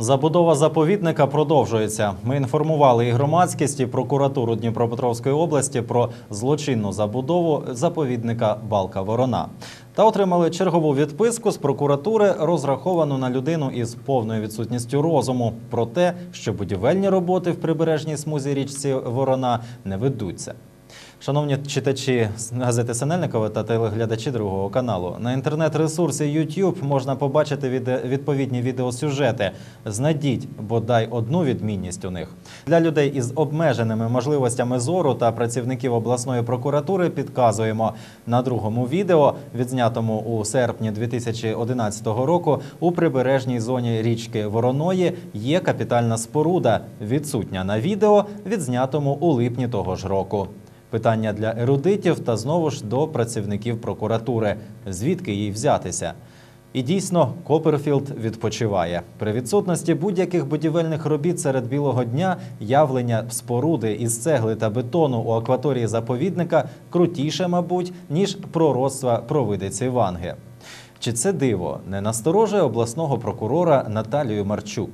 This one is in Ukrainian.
Забудова заповідника продовжується. Ми інформували і громадськість, і прокуратуру Дніпропетровської області про злочинну забудову заповідника Балка Ворона. Та отримали чергову відписку з прокуратури, розраховану на людину із повною відсутністю розуму, про те, що будівельні роботи в прибережній смузі річці Ворона не ведуться. Шановні читачі газети Синельникова та телеглядачі другого каналу, на інтернет-ресурсі YouTube можна побачити відповідні відеосюжети. Знайдіть бодай одну відмінність у них. Для людей із обмеженими можливостями зору та працівників обласної прокуратури підказуємо на другому відео, відзнятому у серпні 2011 року, у прибережній зоні річки Вороної є капітальна споруда, відсутня на відео, відзнятому у липні того ж року. Питання для ерудитів та знову ж до працівників прокуратури. Звідки їй взятися? І дійсно, Копперфілд відпочиває. При відсутності будь-яких будівельних робіт серед білого дня явлення споруди із цегли та бетону у акваторії заповідника крутіше, мабуть, ніж пророцтва провидиці Ванги. Чи це диво не насторожує обласного прокурора Наталію Марчук?